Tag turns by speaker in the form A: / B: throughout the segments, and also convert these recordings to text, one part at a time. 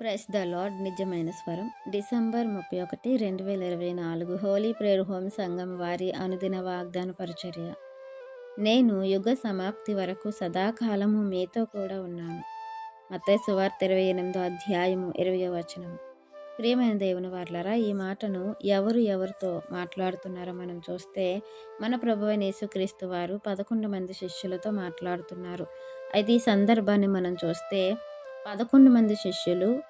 A: Press the lord నిజమైన స్వరం. December ముప్పై ఒకటి రెండు వేల ఇరవై నాలుగు. హోలీ ప్రేయర్ హోమ్ సంఘం వారి అనుదిన వాగ్దాన పరిచర్య. నేను యుగ సమాప్తి వరకు సదాకాలము మీతో కూడా ఉన్నాను. మత్తయి సువార్త ఇరవై ఎనిమిదో అధ్యాయము ఇరవై వచనం. ప్రియమైన దేవుని వార్లరా ఈ మాటను ఎవరు ఎవరితో మాట్లాడుతున్నారో మనం చూస్తే మన ప్రభు యేసుక్రీస్తు వారు పదకొండు మంది శిష్యులతో మాట్లాడుతున్నారు. అయితే ఈ సందర్భాన్ని మనం చూస్తే పదకొండు మంది శిష్యులు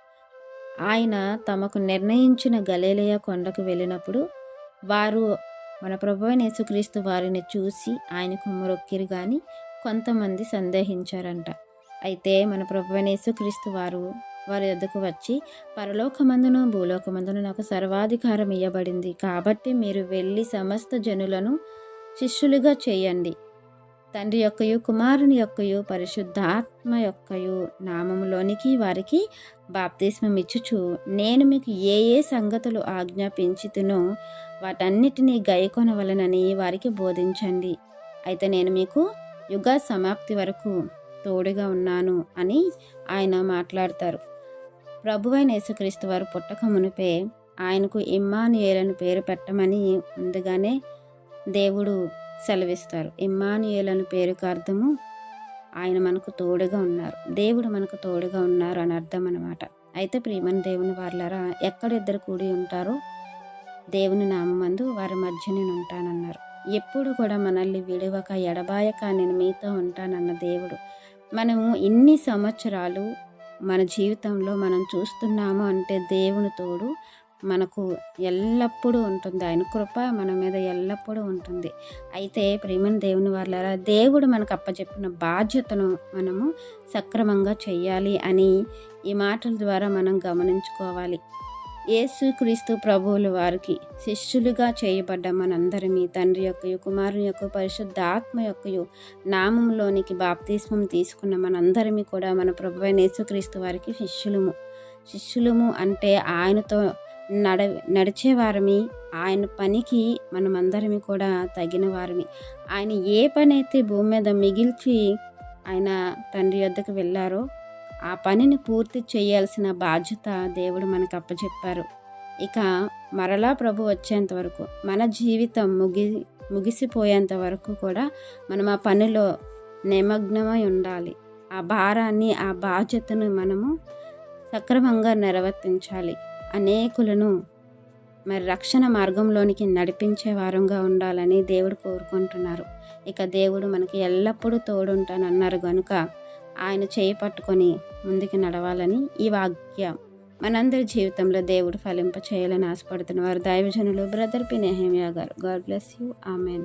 A: ఆయన తమకు నిర్ణయించిన గలేలయ కొండకు వెళ్ళినప్పుడు వారు మన ప్రభు యేసుక్రీస్తు వారిని చూసి ఆయనకు మొక్కిరు కానీ కొంతమంది సందేహించారంట. అయితే మన ప్రభు యేసుక్రీస్తు వారు వారి వద్దకు వచ్చి పరలోకమందును భూలోకమందును నాకు సర్వాధికారం ఇవ్వబడింది కాబట్టి మీరు వెళ్ళి సమస్త జనులను శిష్యులుగా చేయండి. తండ్రి యొక్కయు కుమారుని యొక్కయు పరిశుద్ధాత్మ యొక్కయు నామములోనికి వారికి బాప్తిస్మం ఇచ్చుచు నేను మీకు ఏ ఏ సంగతులు ఆజ్ఞాపించుతునో వాటన్నిటినీ గైకొనవలనని వారికి బోధించండి. అయితే నేను మీకు యుగ సమాప్తి వరకు తోడుగా ఉన్నాను అని ఆయన మాట్లాడతారు. ప్రభువైన యేసుక్రీస్తు వారు పుట్టక మునిపే ఆయనకు ఇమ్మానుయేలను పేరు పెట్టమని ముందుగానే దేవుడు సెలవిస్తారు. ఇమ్మానుయేలను పేరుకు అర్థము ఆయన మనకు తోడుగా ఉన్నారు. దేవుడు మనకు తోడుగా ఉన్నారు అని అర్థం అనమాట అయితే ప్రియమని దేవుని వారులారా ఎక్కడిద్దరు కూడి ఉంటారో దేవుని నామందు వారి మధ్య నేను ఉంటానన్నారు. ఎప్పుడు కూడా మనల్ని విడవక ఎడబాయక నేను మీతో ఉంటానన్న దేవుడు. మనము ఇన్ని సంవత్సరాలు మన జీవితంలో మనం చూస్తున్నాము అంటే దేవుని తోడు మనకు ఎల్లప్పుడూ ఉంటుంది. ఆయన కృప మన మీద ఎల్లప్పుడూ ఉంటుంది. అయితే ప్రేమని దేవుని వాళ్ళ దేవుడు మనకు అప్పచెప్పిన బాధ్యతను మనము సక్రమంగా చేయాలి అని ఈ మాటల ద్వారా మనం గమనించుకోవాలి. యేసుక్రీస్తు ప్రభువులు వారికి శిష్యులుగా చేయబడ్డ మనందరిమీ తండ్రి యొక్క కుమారుని యొక్క పరిశుద్ధాత్మ యొక్క నామంలోనికి బాప్తిస్మం తీసుకున్న మనందరిమీ కూడా మన ప్రభు అయిన యేసుక్రీస్తు వారికి శిష్యులము. శిష్యులము అంటే ఆయనతో నడ నడిచేవారమి ఆయన పనికి మనమందరమి కూడా తగిన వారమి. ఆయన ఏ పని అయితే భూమి మీద మిగిల్చి ఆయన తండ్రి వద్దకు వెళ్ళారో ఆ పనిని పూర్తి చేయాల్సిన బాధ్యత దేవుడు మనకు అప్పచెప్పారు. ఇక మరలా ప్రభు వచ్చేంత వరకు మన జీవితం ముగి ముగిసిపోయేంత వరకు కూడా మనం ఆ పనిలో నిమగ్నమై ఉండాలి. ఆ భారాన్ని ఆ బాధ్యతను మనము సక్రమంగా నిర్వర్తించాలి. అనేకులను మరి రక్షణ మార్గంలోనికి నడిపించే వారంగా ఉండాలని దేవుడు కోరుకుంటున్నారు. ఇక దేవుడు మనకి ఎల్లప్పుడూ తోడుంటానన్నారు కనుక ఆయన చేయి పట్టుకొని ముందుకు నడవాలని ఈ వాక్యం మనందరి జీవితంలో దేవుడు ఫలింప చేయాలని ఆశపడుతున్న వారు. దైవజనులు బ్రదర్ పి. నెహమియా గారు. God bless you. Amen.